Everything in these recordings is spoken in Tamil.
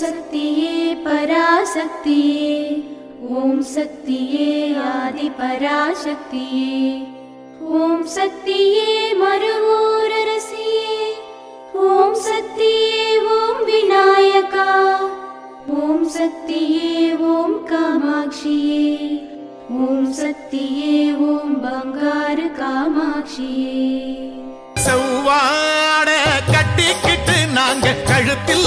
சக்தியே பராசக்தியே. ஓம் சக்தியே ஆதி பராசக்தியே. ஓம் சக்தியே மறுவோரரசியே ஓம் சக்தியே ஓம் விநாயகா. ஓம் சக்தியே ஓம் காமாட்சியே. ஓம் சக்தியே ஓம் பங்கார காமாட்சியே. செவ்வாட கட்டிக்கிட்டு நாங்க கழுத்தில்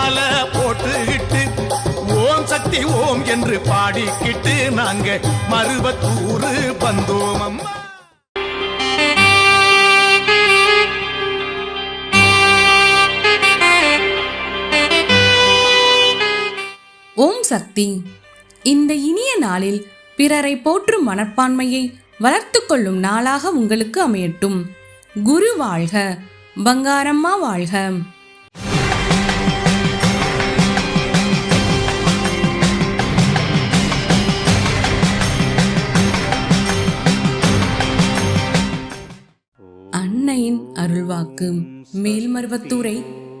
பாடிக்கிட்டு நாங்க மருவத்தூரு வந்தோம் அம்மா. ஓம் சக்தி. இந்த இனிய நாளில் பிறரை போற்றும் மனப்பான்மையை வளர்த்துக் கொள்ளும் நாளாக உங்களுக்கு அமையட்டும். குரு வாழ்க பங்காரம்மா வாழ்க.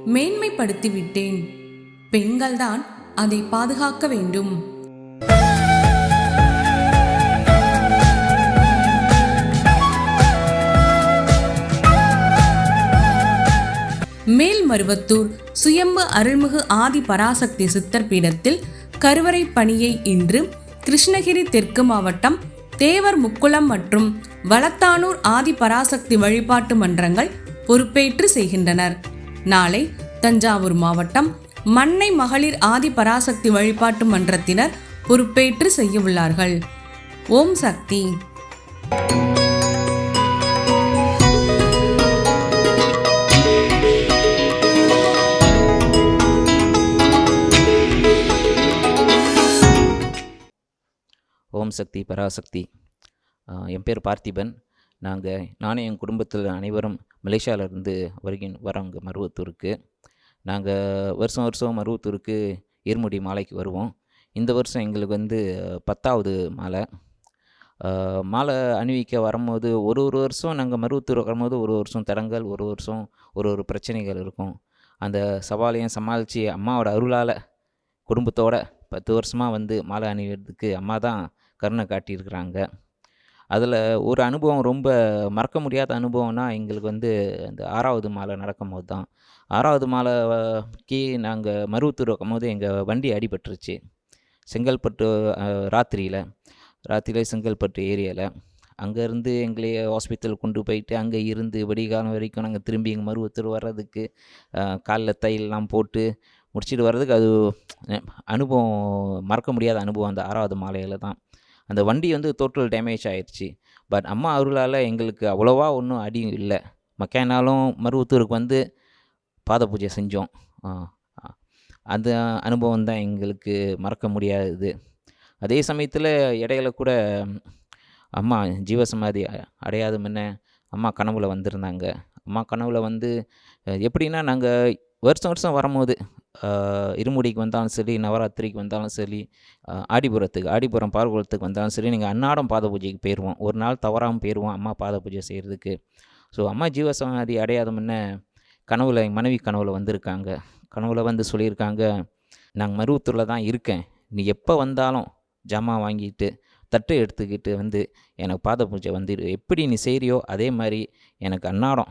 மேன்மைப்படுத்தி விட்டேன் பெண்கள்தான் அதை பாதுகாக்க வேண்டும். மேல்மருவத்தூர் சுயம்பு அருள்மிகு ஆதி பராசக்தி சித்தர் பீடத்தில் கருவறை பணியை இன்று கிருஷ்ணகிரி தெற்கு மாவட்டம் தேவர் முக்குளம் மற்றும் வளத்தானூர் ஆதி பராசக்தி வழிபாட்டு மன்றங்கள் பொறுப்பேற்று செய்கின்றனர். நாளை தஞ்சாவூர் மாவட்டம் மன்னை மகளிர் ஆதி பராசக்தி வழிபாட்டு மன்றத்தினர் பொறுப்பேற்று செய்ய உள்ளார்கள். ஓம் சக்தி. ஓம் சக்தி பராசக்தி. என் பேர் பார்த்திபன். நாங்கள் நானும் என் குடும்பத்தில் அனைவரும் மலேசியாவிலேருந்து வருகின் வரவங்க மருவத்தூருக்கு. நாங்கள் வருஷம் வருஷம் மருவத்தூருக்கு இருமுடி மாலைக்கு வருவோம். இந்த வருஷம் எங்களுக்கு வந்து பத்தாவது மாலை. மாலை அணிவிக்க வரும்போது ஒரு ஒரு வருஷம் நாங்கள் மருவத்தூர் வரும்போது ஒரு வருஷம் தடங்கள் ஒரு வருஷம் ஒரு ஒரு பிரச்சனைகள் இருக்கும். அந்த சவாலையும் சமாளித்து அம்மாவோட அருளால் குடும்பத்தோட பத்து வருஷமாக வந்து மாலை அணிவதுக்கு அம்மா தான் கருணை காட்டியிருக்கிறாங்க. அதில் ஒரு அனுபவம் ரொம்ப மறக்க முடியாத அனுபவம்னா எங்களுக்கு வந்து அந்த ஆறாவது மாலை நடக்கும்போது தான். ஆறாவது மாலைக்கு நாங்கள் மருவத்தூர் வைக்கும்போது எங்கள் வண்டி அடிபட்டுருச்சு. செங்கல்பட்டு ராத்திரியில். ராத்திரியில் செங்கல்பட்டு ஏரியாவில் அங்கேருந்து எங்களை ஹாஸ்பிட்டல் கொண்டு போயிட்டு அங்கே இருந்து வடிகாலம் வரைக்கும் நாங்கள் திரும்பி எங்கள் மருவத்தூர் வர்றதுக்கு காலில் தையல்லாம் போட்டு முடிச்சிட்டு வர்றதுக்கு அது அனுபவம் மறக்க முடியாத அனுபவம் அந்த ஆறாவது மாலையில் தான். அந்த வண்டி வந்து டோட்டல் டேமேஜ் ஆயிடுச்சு பட் அம்மா அருளால் எங்களுக்கு அவ்வளோவா ஒன்றும் அடி இல்லை. மக்கானாலும் மருவத்தூருக்கு வந்து பாத பூஜை செஞ்சோம். அந்த அனுபவம் தான் எங்களுக்கு மறக்க முடியாதது. அதே சமயத்தில் இடையில கூட அம்மா ஜீவசமாதி அ- அடையாத முன்ன அம்மா கனவுல வந்திருந்தாங்க. அம்மா கனவுல வந்து எப்படின்னா நாங்கள் வருஷம் வருஷம் வரும்போது இருமுடிக்கு வந்தாலும் சரி நவராத்திரிக்கு வந்தாலும் சரி ஆடிபுரத்துக்கு ஆடிபுரம் பார்வலத்துக்கு வந்தாலும் சரி நீங்கள் அன்னாடம் பாத பூஜைக்கு போயிடுவோம் ஒரு நாள் தவறாமல் போயிடுவோம் அம்மா பாத பூஜை செய்கிறதுக்கு ஸோ அம்மா ஜீவசமாதி அடையாத முன்ன கனவுல மனைவி கனவுல வந்திருக்காங்க. கனவுல வந்து சொல்லியிருக்காங்க நாங்கள் மருவத்தூரில் தான் இருக்கேன். நீ எப்போ வந்தாலும் ஜாமான் வாங்கிட்டு தட்டு எடுத்துக்கிட்டு வந்து எனக்கு பாத பூஜை வந்துடு எப்படி நீ செய்கிறியோ அதே மாதிரி எனக்கு அன்னாடம்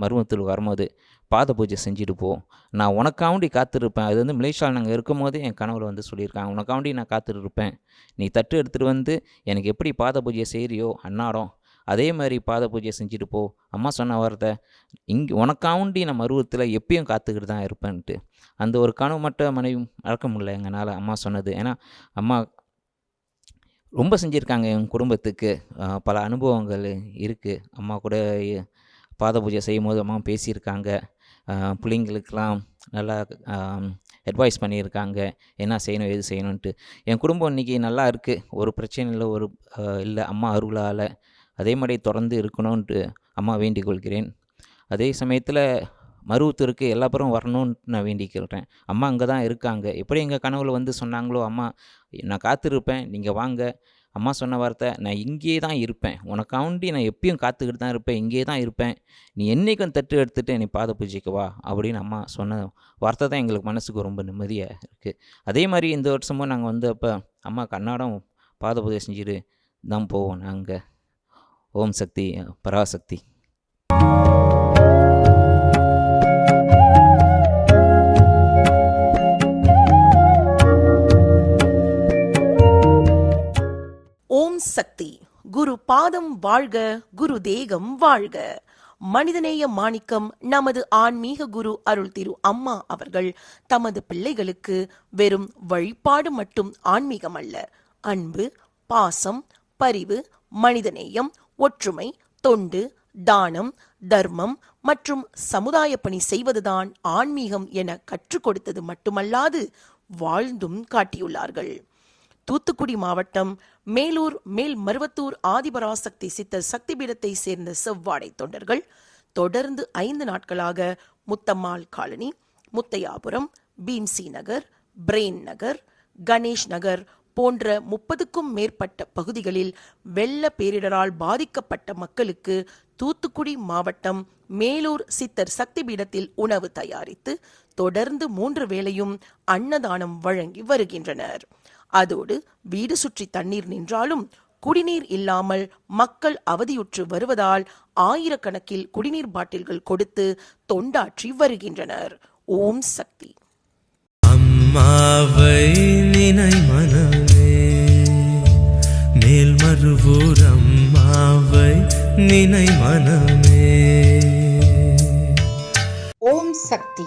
மருமத்தில் வரும்போது பாத பூஜை செஞ்சுட்டு போ. நான் உனக்காண்டி காத்திருப்பேன். அது வந்து மலேசியாவில் நாங்கள் இருக்கும்போது என் கனவுல வந்து சொல்லியிருக்காங்க. உனக்காண்டி நான் காத்திருப்பேன். இருப்பேன் நீ தட்டு எடுத்துகிட்டு வந்து எனக்கு எப்படி பாத பூஜை செய்கிறியோ அன்னாடம் அதே மாதிரி பாத பூஜை செஞ்சுட்டு போ. அம்மா சொன்ன வார்த்தை இங்கே உனக்காண்டி நான் மருவத்தில் எப்பயும் காத்துக்கிட்டு தான் இருப்பேன்ட்டு. அந்த ஒரு கனவு மட்டும் மனைவி மறக்க முடியல எங்களால் அம்மா சொன்னது. ஏன்னா அம்மா ரொம்ப செஞ்சுருக்காங்க என் குடும்பத்துக்கு. பல அனுபவங்கள் இருக்குது அம்மா கூட பாத பூஜை செய்யும் போது அம்மா பேசியிருக்காங்க. பிள்ளைங்களுக்கெல்லாம் நல்லா அட்வைஸ் பண்ணியிருக்காங்க. என்ன செய்யணும் எது செய்யணுன்ட்டு என் குடும்பம் இன்றைக்கி நல்லா இருக்குது ஒரு பிரச்சனை இல்லை ஒரு இல்லை அம்மா அருளால். அதே மாதிரி தொடர்ந்து இருக்கணும்ன்ட்டு அம்மா வேண்டிக் கொள்கிறேன். அதே சமயத்தில் மருவத்தூருக்கு எல்லா பேரும் வரணும்னு நான் வேண்டிக்கிறேன் அம்மா அங்கே தான் இருக்காங்க. எப்படி எங்கள் கனவுல வந்து சொன்னாங்களோ அம்மா நான் காத்திருப்பேன். நீங்கள் வாங்க. அம்மா சொன்ன வார்த்தை நான் இங்கேயே தான் இருப்பேன். உனக்காண்டி நான் எப்பயும் காத்துக்கிட்டு தான் இருப்பேன். இங்கேயே தான் இருப்பேன். நீ என்னைக்கும் தட்டு எடுத்துகிட்டு நீ பாத பூஜைக்கு வா. அப்படின்னு அம்மா சொன்ன வார்த்தை தான் எங்களுக்கு மனசுக்கு ரொம்ப நிம்மதியாக இருக்குது அதே மாதிரி இந்த வருஷமும் நாங்கள் வந்து அப்போ அம்மா கண்ணாடம் பாத பூஜை செஞ்சுட்டு தான் போவோம் நாங்கள் ஓம் சக்தி பராசக்தி பாதம் வாழ்க குரு தேகம் வாழ்க. மனிதநேய மாணிக்கம் நமது ஆன்மீக குரு அருள் திரு அம்மா அவர்கள் தமது பிள்ளைகளுக்கு வெறும் வழிபாடு மட்டும் ஆன்மீகம் அல்ல. அன்பு பாசம் பரிவு மனிதநேயம் ஒற்றுமை தொண்டு தானம் தர்மம் மற்றும் சமுதாய பணி செய்வதுதான் ஆன்மீகம் என கற்றுக் கொடுத்தது மட்டுமல்லாது வாழ்ந்தும் காட்டியுள்ளார்கள். தூத்துக்குடி மாவட்டம் மேலூர் மேல் மருவத்தூர் ஆதிபராசக்தி சித்தர் சக்தி பீடத்தை சேர்ந்த செவ்வாடை தொண்டர்கள். தொடர்ந்து ஐந்து நாட்களாக முத்தம்மாள் காலனி முத்தையாபுரம் பீம்சி நகர் பிரெயின் நகர் கணேஷ் நகர் போன்ற முப்பதுக்கும் மேற்பட்ட பகுதிகளில் வெள்ள பேரிடரால் பாதிக்கப்பட்ட மக்களுக்கு தூத்துக்குடி மாவட்டம் மேலூர் சித்தர் சக்தி பீடத்தில் உணவு தயாரித்து தொடர்ந்து மூன்று வேளையும் அன்னதானம் வழங்கி வருகின்றனர். அதோடு வீடு சுற்றி தண்ணீர் நின்றாலும் குடிநீர் இல்லாமல் மக்கள் அவதியுற்று வருவதால் ஆயிரக்கணக்கில் குடிநீர் பாட்டில்கள் கொடுத்து தொண்டாற்றி வருகின்றனர். ஓம் சக்தி. அம்மாவை நினை மனமே மேல் மறுவூர் அம்மாவை நினை மனமே. ஓம் சக்தி.